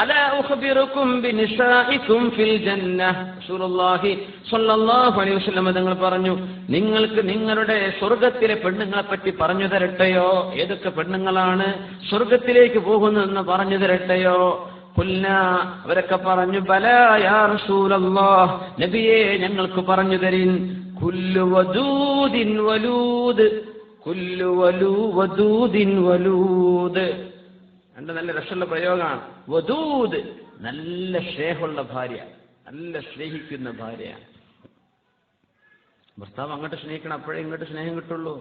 അലാ ഉഖ്ബിറുക്കും ബിനിസാഇക്കും ഫിൽ ജന്ന റസൂലുള്ളാഹി സ്വല്ലല്ലാഹു അലൈഹി വസല്ലം തങ്ങൾ പറഞ്ഞു നിങ്ങൾക്ക് നിങ്ങളുടെ സ്വർഗത്തിലെ പെണ്ണുങ്ങളെ പറ്റി പറഞ്ഞു തരട്ടെയോ? ഏതൊക്കെ പെണ്ണുങ്ങളാണ് സ്വർഗത്തിലേക്ക് പോകുന്നതെന്ന് പറഞ്ഞു തരട്ടെയോ? അവരൊക്കെ പറഞ്ഞു ബലാ റസൂലല്ലാഹ് നബിയെ ഞങ്ങൾക്ക് പറഞ്ഞു തരിൻ. കുല്ലു വദൂദിൻ വലൂദ് കുല്ലു വലൂ വദൂദിൻ വലൂദ്. രണ്ട് നല്ല രസമുള്ള പ്രയോഗമാണ്. വധൂത് നല്ല സ്നേഹമുള്ള ഭാര്യ. നല്ല സ്നേഹിക്കുന്ന ഭാര്യ. ഭർത്താവ് അങ്ങോട്ട് സ്നേഹിക്കണം അപ്പോഴേ ഇങ്ങോട്ട് സ്നേഹം കിട്ടുള്ളൂ.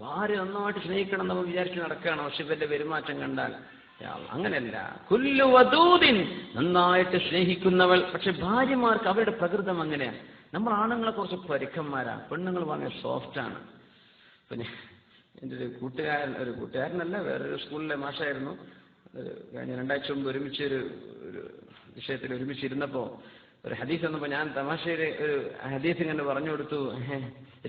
ഭാര്യ നന്നായിട്ട് സ്നേഹിക്കണം എന്ന് വിചാരിച്ച് നടക്കുകയാണ്. പക്ഷെ പെരുമാറ്റം കണ്ടാൽ അങ്ങനെയല്ല കുല്ലു വധൂതിൻ നന്നായിട്ട് സ്നേഹിക്കുന്നവൾ. പക്ഷെ ഭാര്യമാർക്ക് അവരുടെ പ്രകൃതം അങ്ങനെയാണ് നമ്മൾ ആണുങ്ങളെ കുറച്ച് പരുക്കന്മാരാ. പെണ്ണുങ്ങൾ വളരെ സോഫ്റ്റ് ആണ്. പിന്നെ എന്റെ ഒരു കൂട്ടുകാരൻ ഒരു കൂട്ടുകാരനല്ല വേറൊരു സ്കൂളിലെ മാഷായിരുന്നു. കഴിഞ്ഞ രണ്ടാഴ്ച മുമ്പ് ഒരുമിച്ച് ഒരു ഒരു വിഷയത്തിൽ ഒരുമിച്ചിരുന്നപ്പോൾ ഒരു ഹദീസ് വന്നപ്പോൾ ഞാൻ തമാശയുടെ ഒരു ഹദീസ് ഇങ്ങനെ പറഞ്ഞു കൊടുത്തു.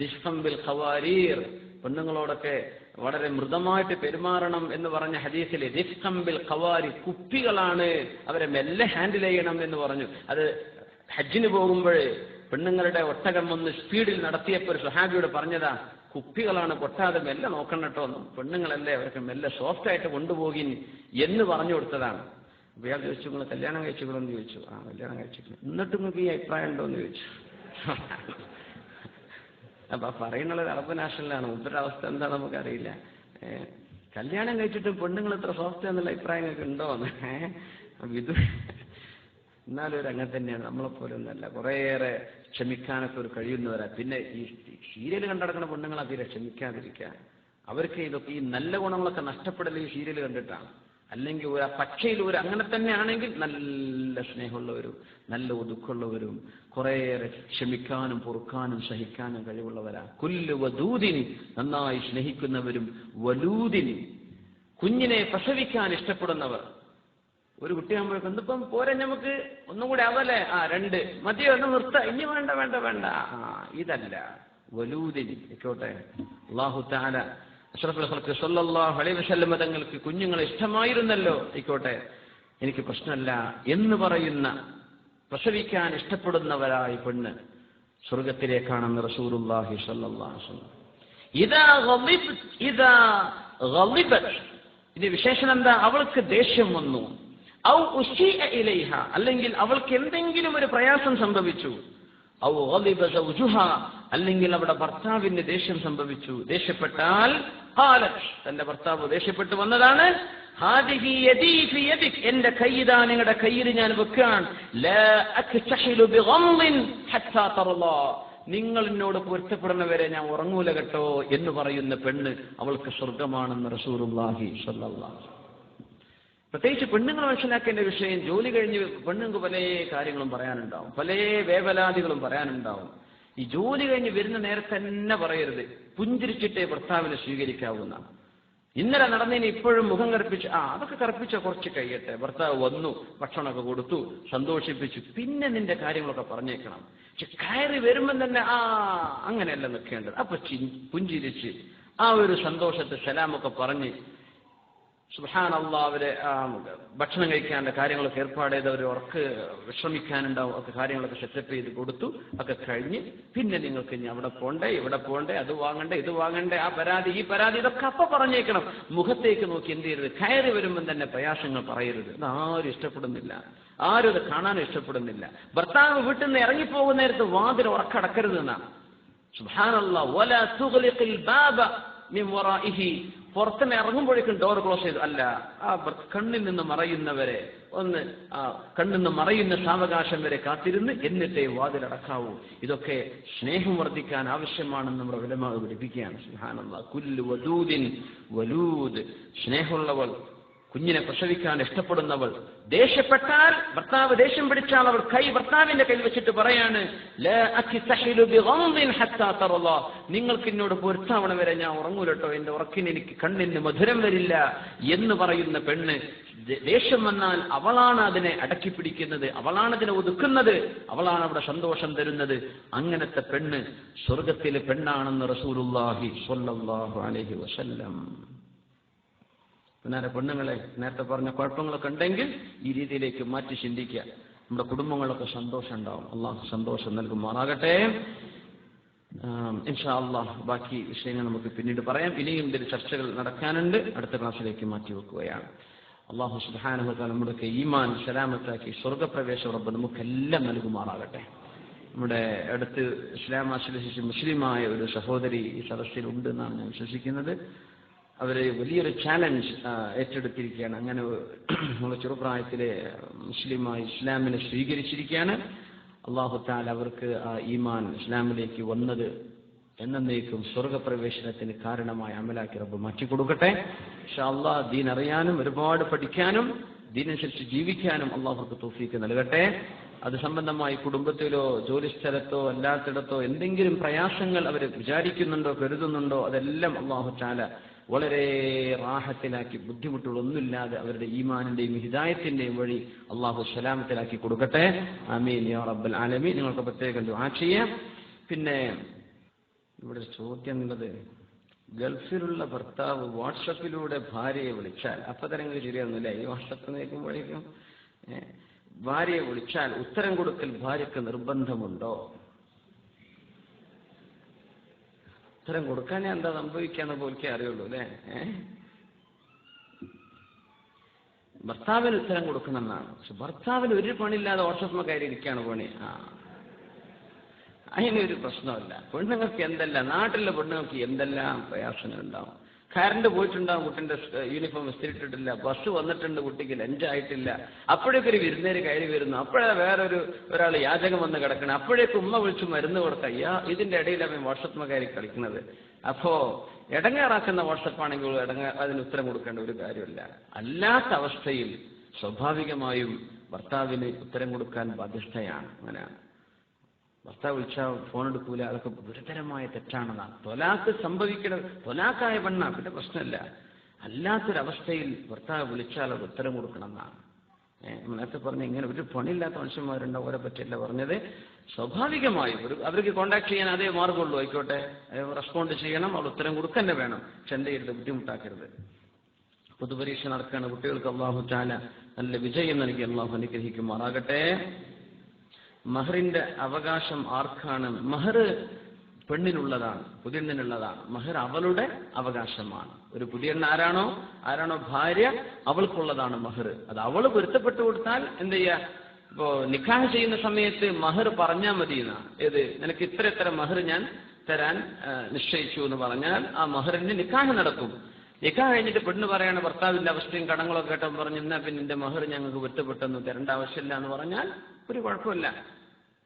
റിഷ്കം ബിൽ ഖവാരീർ. പെണ്ണുങ്ങളോടൊക്കെ വളരെ മൃദമായിട്ട് പെരുമാറണം എന്ന് പറഞ്ഞ ഹദീസിൽ രിഷ്കം ബിൽ ഖവാരി കുപ്പികളാണ് അവരെ മെല്ലെ ഹാൻഡിൽ ചെയ്യണം എന്ന് പറഞ്ഞു. അത് ഹജ്ജിന് പോകുമ്പോൾ പെണ്ണുങ്ങളുടെ ഒട്ടകം ഒന്ന് സ്പീഡിൽ നടത്തിയപ്പോൾ ഒരു സുഹാബിയോട് പറഞ്ഞതാ കുപ്പികളാണ് പൊട്ടാതെ മെല്ലെ നോക്കണം കേട്ടോ. എന്നും പെണ്ണുങ്ങളല്ലേ അവർക്ക് മെല്ലെ സോഫ്റ്റ് ആയിട്ട് കൊണ്ടുപോകിൻ എന്ന് പറഞ്ഞു കൊടുത്തതാണ്. അപ്പൊ ഇയാൾ ചോദിച്ചു നിങ്ങൾ കല്യാണം കഴിച്ചുകളോ എന്ന് ചോദിച്ചു. ആ കല്യാണം കഴിച്ചിട്ടില്ല. എന്നിട്ട് നിങ്ങൾക്ക് ഈ അഭിപ്രായം ഉണ്ടോ എന്ന് ചോദിച്ചു. അപ്പൊ പറയുന്നുള്ളത് അറബ് നാഷണലാണ്. മുമ്പൊരു അവസ്ഥ എന്താ നമുക്കറിയില്ല കല്യാണം കഴിച്ചിട്ടും പെണ്ണുങ്ങൾ ഇത്ര സോഫ്റ്റ് എന്നുള്ള അഭിപ്രായങ്ങൾക്ക് ഉണ്ടോ എന്ന് ഇത് എന്നാലും ഒരു അങ്ങനെ തന്നെയാണ് നമ്മളെപ്പോലെ ഒന്നല്ല കുറേയേറെ ക്ഷമിക്കാനൊക്കെ ഒരു കഴിയുന്നവരാ. പിന്നെ ഈ സീരിയൽ കണ്ടടക്കുന്ന പെണ്ണുങ്ങളെ തീരെ ക്ഷമിക്കാതിരിക്കുക. അവർക്ക് ഇതൊക്കെ ഈ നല്ല ഗുണങ്ങളൊക്കെ നഷ്ടപ്പെടൽ ഈ സീരിയൽ കണ്ടിട്ടാണ്. അല്ലെങ്കിൽ ഒരു ആ പച്ചയിൽ ഒരു അങ്ങനെ തന്നെ ആണെങ്കിൽ നല്ല സ്നേഹമുള്ളവരും നല്ല ഒതുക്കുള്ളവരും കുറേയേറെ ക്ഷമിക്കാനും പൊറുക്കാനും സഹിക്കാനും കഴിവുള്ളവരാ. കുല്ലു വധൂതിനി നന്നായി സ്നേഹിക്കുന്നവരും വലൂതിനി കുഞ്ഞിനെ പ്രസവിക്കാൻ ഇഷ്ടപ്പെടുന്നവർ ഒരു കുട്ടിയാകുമ്പോഴേക്കും ഇന്നിപ്പം പോരെ നമുക്ക്? ഒന്നും കൂടെ ആവല്ലേ ആ രണ്ട്. മതിയോ? ഒന്ന് നിർത്ത. ഇനി വേണ്ട വേണ്ട വേണ്ട. ആ ഇതല്ല. വലൂദിൻ ഇക്കോട്ടെ അള്ളാഹു താല അഷ്റഫുൽ ഖൽഖ് സല്ലല്ലാഹു അലൈഹി വസല്ലം തങ്ങൾക്ക് കുഞ്ഞുങ്ങളെ ഇഷ്ടമായിരുന്നല്ലോ. ആയിക്കോട്ടെ എനിക്ക് പ്രശ്നമല്ല എന്ന് പറയുന്ന പ്രസവിക്കാൻ ഇഷ്ടപ്പെടുന്നവരായി പെണ്ണ് സ്വർഗത്തിലേക്കാണെന്ന് ഇതാ ഇത് വിശേഷണം എന്താ? അവൾക്ക് ദേഷ്യം വന്നു. ഔ ഉശീഅ ഇലൈഹ അല്ലെങ്കിൽ അവൾക്ക് എന്തെങ്കിലും ഒരു പ്രയാസം സംഭവിച്ചു. ഔ സൗജുഹ അല്ലെങ്കിൽ അവിടെ ഭർത്താവിന് ദേഷ്യം സംഭവിച്ചു. ദേഷ്യപ്പെട്ടാൽ തന്റെ ഭർത്താവ് ദേഷ്യപ്പെട്ടു വന്നതാണ്. എന്റെ കൈതാ നിങ്ങളുടെ കയ്യിൽ ഞാൻ തറലാ നിങ്ങൾ എന്നോട് പൊരുത്തപ്പെടുന്നവരെ ഞാൻ ഉറങ്ങൂല കേട്ടോ എന്ന് പറയുന്ന പെണ്ണ് അവൾക്ക് സ്വർഗമാണെന്ന് റസൂറുല്ലാഹി സ്വല്ലല്ലാഹു പ്രത്യേകിച്ച് പെണ്ണുങ്ങൾ മനസ്സിലാക്കേണ്ട വിഷയം ജോലി കഴിഞ്ഞ് പെണ്ണുങ്ങൾക്ക് പല കാര്യങ്ങളും പറയാനുണ്ടാവും പല വേവലാദികളും പറയാനുണ്ടാവും. ഈ ജോലി കഴിഞ്ഞ് വരുന്ന നേരത്തെ തന്നെ പറയരുത്. പുഞ്ചിരിച്ചിട്ടേ ഭർത്താവിനെ സ്വീകരിക്കാവുന്ന ഇന്നലെ നടന്നതിന് ഇപ്പോഴും മുഖം കറുപ്പിച്ച് ആ അതൊക്കെ കറുപ്പിച്ച കുറച്ച് കഴിയട്ടെ. ഭർത്താവ് വന്നു ഭക്ഷണമൊക്കെ കൊടുത്തു സന്തോഷിപ്പിച്ചു. പിന്നെ നിന്റെ കാര്യങ്ങളൊക്കെ പറഞ്ഞേക്കണം. പക്ഷെ കയറി വരുമ്പം തന്നെ ആ അങ്ങനെയല്ല നിൽക്കേണ്ടത്. അപ്പൊ പുഞ്ചിരിച്ച് ആ ഒരു സന്തോഷത്തെ സലാമൊക്കെ പറഞ്ഞ് സുഹാനല്ല അവർ ഭക്ഷണം കഴിക്കാനുള്ള കാര്യങ്ങളൊക്കെ ഏർപ്പാട് ചെയ്ത് അവർ ഉറക്ക് വിശ്രമിക്കാനുണ്ടാവും ഒക്കെ കാര്യങ്ങളൊക്കെ സെറ്റപ്പ് ചെയ്ത് കൊടുത്തു ഒക്കെ കഴിഞ്ഞ് പിന്നെ നിങ്ങൾക്ക് ഇനി അവിടെ പോണ്ടേ ഇവിടെ പോണ്ടേ അത് വാങ്ങണ്ടേ ഇത് വാങ്ങണ്ടേ ആ പരാതി ഈ പരാതി ഇതൊക്കെ അപ്പൊ പറഞ്ഞേക്കണം. മുഖത്തേക്ക് നോക്കി എന്ത് ചെയ്യരുത് കയറി വരുമ്പം തന്നെ പ്രയാസങ്ങൾ പറയരുത്. ഇത് ആരും ഇഷ്ടപ്പെടുന്നില്ല. ആരും ഇത് കാണാനും ഇഷ്ടപ്പെടുന്നില്ല. ഭർത്താവ് വീട്ടിൽ നിന്ന് ഇറങ്ങിപ്പോകുന്ന നേരത്ത് വാതിൽ ഉറക്കടക്കരുത് എന്നാണ് സുബ്ഹാനല്ല വറാഇഹി. പുറത്തുനിന്ന് ഇറങ്ങുമ്പോഴേക്കും ഡോർ ക്ലോസ് ചെയ്തു. അല്ല ആ കണ്ണിൽ നിന്ന് മറയുന്നവരെ ഒന്ന് ആ കണ്ണിൽ നിന്ന് മറയുന്ന സാവകാശം വരെ കാത്തിരുന്ന് എന്നിട്ടേ വാതിലടക്കാവൂ ഇതൊക്കെ സ്നേഹം വർദ്ധിക്കാൻ ആവശ്യമാണെന്ന് നമ്മുടെ വിലമാവ് പഠിപ്പിക്കുകയാണ്. വലൂദ്. സ്നേഹമുള്ളവൾ കുഞ്ഞിനെ പ്രസവിക്കാൻ ഇഷ്ടപ്പെടുന്നവൾ. ദേഷ്യപ്പെട്ടാൽ ഭർത്താവ് ദേഷ്യം പിടിച്ചാൽ അവൾ കൈ ഭർത്താവിന്റെ കയ്യിൽ വെച്ചിട്ട് പറയാണ്. നിങ്ങൾക്ക് എന്നോട് പൊരുത്താവണ വരെ ഞാൻ ഉറങ്ങൂലട്ടോ. എന്റെ ഉറക്കിന് എനിക്ക് കണ്ണിന് മധുരം വരില്ല എന്ന് പറയുന്ന പെണ്ണ് ദേഷ്യം വന്നാൽ അവളാണ് അതിനെ അടക്കി പിടിക്കുന്നത് അവളാണ് അതിനെ ഒതുക്കുന്നത്. അവളാണ് അവിടെ സന്തോഷം തരുന്നത്. അങ്ങനത്തെ പെണ്ണ് സ്വർഗത്തിലെ പെണ്ണാണെന്ന് റസൂലുള്ളാഹി സ്വല്ലല്ലാഹു അലൈഹി വസല്ലം. പിന്നെ പെണ്ണുങ്ങളെ നേരത്തെ പറഞ്ഞ കുഴപ്പങ്ങളൊക്കെ ഉണ്ടെങ്കിൽ ഈ രീതിയിലേക്ക് മാറ്റി ചിന്തിക്കുക. നമ്മുടെ കുടുംബങ്ങളൊക്കെ സന്തോഷം ഉണ്ടാവും. അള്ളാഹു സന്തോഷം നൽകുമാറാകട്ടെ. ഇൻഷാ അള്ളാഹ് ബാക്കി വിഷയങ്ങൾ നമുക്ക് പിന്നീട് പറയാം. ഇനിയും ഇതിൽ ചർച്ചകൾ നടക്കാനുണ്ട്. അടുത്ത ക്ലാസ്സിലേക്ക് മാറ്റി വെക്കുകയാണ്. അള്ളാഹു സുബാനുഹത്ത നമ്മുടെ ഈമാൻ സലാമത്താക്കി സ്വർഗപ്രവേശ റബ്ബ് നമുക്കെല്ലാം നൽകുമാറാകട്ടെ. നമ്മുടെ അടുത്ത് ഇസ്ലാം ആശ്ലേഷിച്ച് മുസ്ലിമായ ഒരു സഹോദരി ഈ സദസ്സിൽ ഉണ്ട് എന്നാണ് ഞാൻ വിശ്വസിക്കുന്നത്. അവർ വലിയൊരു ചാലഞ്ച് ഏറ്റെടുത്തിരിക്കുകയാണ്. അങ്ങനെ നമ്മുടെ ചെറുപ്രായത്തിലെ മുസ്ലിമായി ഇസ്ലാമിനെ സ്വീകരിച്ചിരിക്കുകയാണ്. അള്ളാഹു താൽ അവർക്ക് ആ ഈമാൻ ഇസ്ലാമിലേക്ക് വന്നത് എന്നേക്കും സ്വർഗപ്രവേശനത്തിന് കാരണമായി അമലാക്കി റബ്ബ് മാറ്റിക്കൊടുക്കട്ടെ പക്ഷെ അള്ളാഹ് ദീൻ അറിയാനും ഒരുപാട് പഠിക്കാനും ദീനനുസരിച്ച് ജീവിക്കാനും അള്ളാഹുക്ക് തോഫീക്ക് നൽകട്ടെ. അത് സംബന്ധമായി കുടുംബത്തിലോ ജോലിസ്ഥലത്തോ അല്ലാത്തിടത്തോ എന്തെങ്കിലും പ്രയാസങ്ങൾ അവർ വിചാരിക്കുന്നുണ്ടോ കരുതുന്നുണ്ടോ അതെല്ലാം അള്ളാഹു ചാല വളരെ റാഹത്തിലാക്കി ബുദ്ധിമുട്ടുകളൊന്നുമില്ലാതെ അവരുടെ ഈമാനിന്റെയും ഹിദായത്തിന്റെയും വഴി അള്ളാഹു സലാമത്തിലാക്കി കൊടുക്കട്ടെ. അമീൻ യോ റബ്ബൽ ആലമീൻ. നിങ്ങൾക്ക് പ്രത്യേകം ദുആ ചെയ്യാം. പിന്നെ ഇവിടെ ചോദ്യം എന്നുള്ളത് ഗൾഫിലുള്ള ഭർത്താവ് വാട്സപ്പിലൂടെ ഭാര്യയെ വിളിച്ചാൽ അപ്പൊ തരങ്ങൾ ശരിയാവുന്നില്ല. ഈ വാട്സപ്പ് നോക്കുമ്പോഴേക്കും ഭാര്യയെ വിളിച്ചാൽ ഉത്തരം കൊടുക്കൽ ഭാര്യക്ക് നിർബന്ധമുണ്ടോ? ഉത്തരം കൊടുക്കാൻ എന്താ സംഭവിക്കാന്ന് പോലിക്കേ അറിയുള്ളൂ അല്ലേ? ഭർത്താവിന് ഉത്തരം കൊടുക്കണമെന്നാണ്. പക്ഷെ ഭർത്താവിന് ഒരു പണിയില്ലാതെ ഓഷസ്മ കയറി ഇരിക്കുകയാണ് പണി ആ. അതിനൊരു പ്രശ്നമല്ല പെണ്ണുങ്ങൾക്ക് എന്തെല്ലാം നാട്ടിലെ പെണ്ണുങ്ങൾക്ക് എന്തെല്ലാം പ്രയാസങ്ങൾ ഉണ്ടാവും കറണ്ട് പോയിട്ടുണ്ടാവും കുട്ടിന്റെ യൂണിഫോം ഇസ്തിരിട്ടിട്ടില്ല ബസ് വന്നിട്ടുണ്ട് കുട്ടിക്ക് ലഞ്ചായിട്ടില്ല അപ്പോഴേക്കൊരു വിരുന്നേര് കയറി വരുന്നു. അപ്പോഴേ വേറൊരു ഒരാൾ യാചകം വന്ന് കിടക്കണം. അപ്പോഴേക്ക് ഉമ്മ വിളിച്ച് മരുന്ന് കൊടുക്കാം അയ്യാ ഇതിന്റെ ഇടയിൽ അവൻ വാട്സപ്പ് കയറി കളിക്കുന്നത്. അപ്പോ ഇടങ്ങേറാക്കുന്ന വാട്സപ്പാണെങ്കിൽ ഇടങ്ങ അതിന് ഉത്തരം കൊടുക്കേണ്ട ഒരു കാര്യമില്ല. അല്ലാത്ത അവസ്ഥയിൽ സ്വാഭാവികമായും ഭർത്താവിന് ഉത്തരം കൊടുക്കാൻ ബാധ്യസ്ഥയാണ്. അങ്ങനെയാണ്. ഭർത്താവ് വിളിച്ചാൽ ഫോൺ എടുക്കൂല അതൊക്കെ ഗുരുതരമായ തെറ്റാണെന്നാണ് തൊലാക്ക് സംഭവിക്കണ തൊലാക്കായ പെണ്ണ പിന്നെ പ്രശ്നമില്ല. അല്ലാത്തൊരവസ്ഥയിൽ ഭർത്താവ് വിളിച്ചാൽ അത് ഉത്തരം കൊടുക്കണം എന്നാണ് ഏഹ് നേരത്തെ പറഞ്ഞ ഇങ്ങനെ ഒരു പണിയില്ലാത്ത മനുഷ്യന്മാരുണ്ട് അവരെ പറ്റിയല്ല പറഞ്ഞത്. സ്വാഭാവികമായും ഒരു അവർക്ക് കോണ്ടാക്ട് ചെയ്യാൻ അതേ മാർഗമുള്ളൂ ആയിക്കോട്ടെ. റെസ്പോണ്ട് ചെയ്യണം അവർ ഉത്തരം കൊടുക്കന്നെ വേണം. ചെണ്ട ചെയ്യരുത്? ബുദ്ധിമുട്ടാക്കരുത്. പൊതുപരീക്ഷ നടക്കുകയാണ് കുട്ടികൾക്ക് അള്ളാഹു ചാല നല്ല വിജയം നൽകി അള്ളാഹു അനുഗ്രഹിക്കുമാറാകട്ടെ. മഹറിന്റെ അവകാശം ആർക്കാണ്? മഹർ പെണ്ണിനുള്ളതാണ് പുതിയണ്ണിനുള്ളതാണ്. മഹർ അവളുടെ അവകാശമാണ്. ഒരു പുതിയണ്ണ ആരാണോ? ആരാണോ ഭാര്യ? അവൾക്കുള്ളതാണ് മഹർ. അത് അവൾ പൊരുത്തപ്പെട്ടു കൊടുത്താൽ എന്ത് ചെയ്യ? ഇപ്പോ നിക്കാഹ് ചെയ്യുന്ന സമയത്ത് മഹർ പറഞ്ഞാൽ മതി എന്നാണ് ഏത്? നിനക്ക് ഇത്ര ഇത്ര മഹർ ഞാൻ തരാൻ നിശ്ചയിച്ചു എന്ന് പറഞ്ഞാൽ ആ മഹറിന് നിക്കാഹ് നടക്കും. നിക്കാഹ് കഴിഞ്ഞിട്ട് പെണ്ണ് പറയാണ് ഭർത്താവിന്റെ അവസ്ഥയും കടങ്ങളൊക്കെ കേട്ടോ പറഞ്ഞു എന്നാ പിന്നെ എന്റെ മഹർ ഞങ്ങൾക്ക് പൊരുത്തപ്പെട്ടെന്ന് തരേണ്ട ആവശ്യമില്ല എന്ന് പറഞ്ഞാൽ ഒരു കുഴപ്പമില്ല.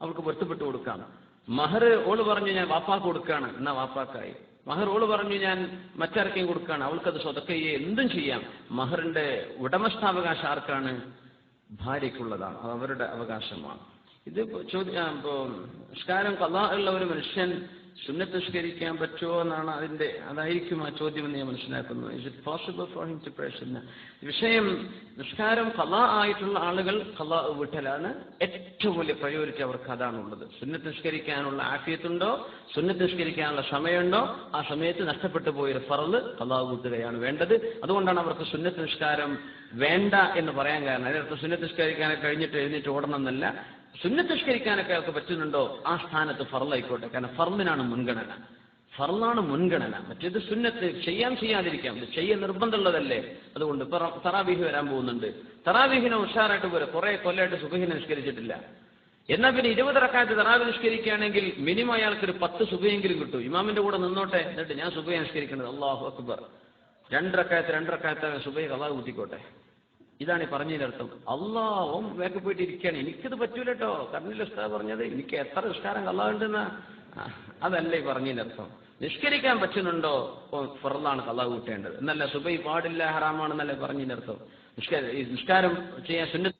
അവൾക്ക് പൊരുത്തപ്പെട്ടു കൊടുക്കാം. മഹർ ഓൾ പറഞ്ഞു ഞാൻ വാപ്പാക്ക് കൊടുക്കാണ്. എന്നാ വാപ്പാക്കായി? മഹർ ഓൾ പറഞ്ഞു ഞാൻ മറ്റാർക്കെയും കൊടുക്കാണ്. അവൾക്കത് സ്വതക്കയെ എന്തും ചെയ്യാം. മഹറിന്റെ ഉടമസ്ഥാവകാശം ആർക്കാണ്? ഭാര്യയ്ക്കുള്ളതാണ്. അത് അവരുടെ അവകാശമാണ്. ഇത് ചോദ്യം നിസ്കാരം കഥ ഉള്ള ഒരു മനുഷ്യൻ സുന്നത്ത് നിഷ്കരിക്കാൻ പറ്റുമോ എന്നാണ് അതിന്റെ അതായിരിക്കും ആ ചോദ്യം എന്ന് ഞാൻ മനസ്സിലാക്കുന്നത്. Is it possible for him to പ്രേഷൻ വിഷയം നിസ്കാരം കലാ ആയിട്ടുള്ള ആളുകൾ കലാ വിട്ടലാണ് ഏറ്റവും വലിയ പ്രയോറിറ്റി അവർക്ക് അതാണുള്ളത്. സുന്നത്ത് നിഷ്കരിക്കാനുള്ള ആഫിയത്തുണ്ടോ? സുന്നത്ത് നിഷ്കരിക്കാനുള്ള സമയമുണ്ടോ? ആ സമയത്ത് നഷ്ടപ്പെട്ടു പോയൊരു ഫറൽ കലാ കൂട്ടുകയാണ് വേണ്ടത്. അതുകൊണ്ടാണ് അവർക്ക് സുന്നത്ത് നിഷ്കാരം വേണ്ട എന്ന് പറയാൻ കാരണം. അതിനർത്ഥം സുന്നത്ത് നിസ്കരിക്കാനൊക്കെ കഴിഞ്ഞിട്ട് എഴുന്നേറ്റ് ഓടണം എന്നല്ല. സുന്നത്തിഷ്കരിക്കാനൊക്കെ അയാൾക്ക് പറ്റുന്നുണ്ടോ? ആ സ്ഥാനത്ത് ഫറലായിക്കോട്ടെ കാരണം ഫർമിനാണ് മുൻഗണന. ഫർലാണ് മുൻഗണന. മറ്റേത് സുന്നത്ത് ചെയ്യാൻ ചെയ്യാതിരിക്കാം. ചെയ്യാൻ നിർബന്ധമുള്ളതല്ലേ? അതുകൊണ്ട് തറാബീഹ് വരാൻ പോകുന്നുണ്ട്. തറാബീഹിനെ ഉഷാറായിട്ട് പോരെ. കുറെ കൊല്ലമായിട്ട് സുബഹിനെ നിഷ്കരിച്ചിട്ടില്ല എന്നാൽ പിന്നെ ഇരുപത് റക്കായത്ത് തറാബി നിഷ്കരിക്കുകയാണെങ്കിൽ മിനിമം അയാൾക്ക് ഒരു പത്ത് സുബയെങ്കിലും കിട്ടും. ഇമാമിന്റെ കൂടെ നിന്നോട്ടെ. എന്നിട്ട് ഞാൻ സുഖയെ നിഷ്കരിക്കുന്നത് അള്ളാഹു അക്ബർ. രണ്ടറക്കായത്ത് രണ്ടറക്കായത്ത് സുബൈ കഥ കൂട്ടിക്കോട്ടെ ഇതാണ് ഈ പറഞ്ഞതിന്റെ അർത്ഥം. അള്ളാഹും വേക്ക് പോയിട്ട് ഇരിക്കുകയാണ്. എനിക്കത് പറ്റൂല കേട്ടോ കർണിൽ ഉസ്താദ് പറഞ്ഞത് എനിക്ക് എത്ര നിസ്കാരം കള്ളാവുണ്ടെന്ന് അതല്ലേ ഈ അർത്ഥം. നിഷ്കരിക്കാൻ പറ്റുന്നുണ്ടോ? ഫറലാണ് കള്ളാവ് കൂട്ടേണ്ടത്. എന്നല്ല സുബൈ പാടില്ല ഹറാമാണെന്നല്ലേ പറഞ്ഞതിന്റെ അർത്ഥം. നിഷ്കാരം ചെയ്യാൻ സുന്ന